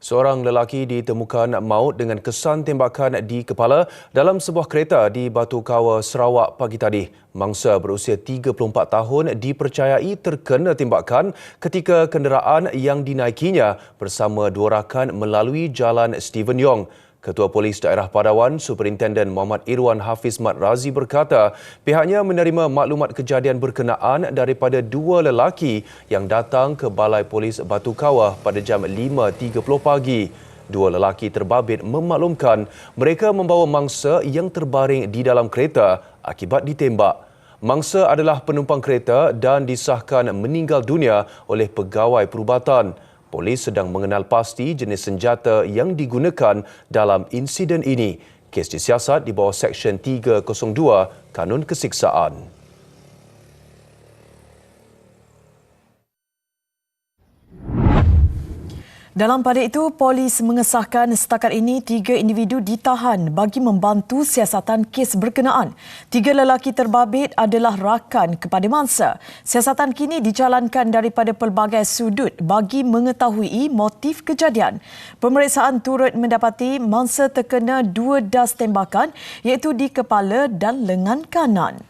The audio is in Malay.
Seorang lelaki ditemukan maut dengan kesan tembakan di kepala dalam sebuah kereta di Batu Kawa, Sarawak pagi tadi. Mangsa berusia 34 tahun dipercayai terkena tembakan ketika kenderaan yang dinaikinya bersama dua rakan melalui jalan Stephen Yong. Ketua Polis Daerah Padawan, Superintenden Muhammad Irwan Hafiz Mat Razi berkata pihaknya menerima maklumat kejadian berkenaan daripada dua lelaki yang datang ke Balai Polis Batu Kawah pada jam 5.30 pagi. Dua lelaki terbabit memaklumkan mereka membawa mangsa yang terbaring di dalam kereta akibat ditembak. Mangsa adalah penumpang kereta dan disahkan meninggal dunia oleh pegawai perubatan. Polis sedang mengenal pasti jenis senjata yang digunakan dalam insiden ini. Kes disiasat di bawah Seksyen 302 Kanun Kesiksaan. Dalam pada itu, polis mengesahkan setakat ini tiga individu ditahan bagi membantu siasatan kes berkenaan. Tiga lelaki terbabit adalah rakan kepada mangsa. Siasatan kini dijalankan daripada pelbagai sudut bagi mengetahui motif kejadian. Pemeriksaan turut mendapati mangsa terkena dua das tembakan iaitu di kepala dan lengan kanan.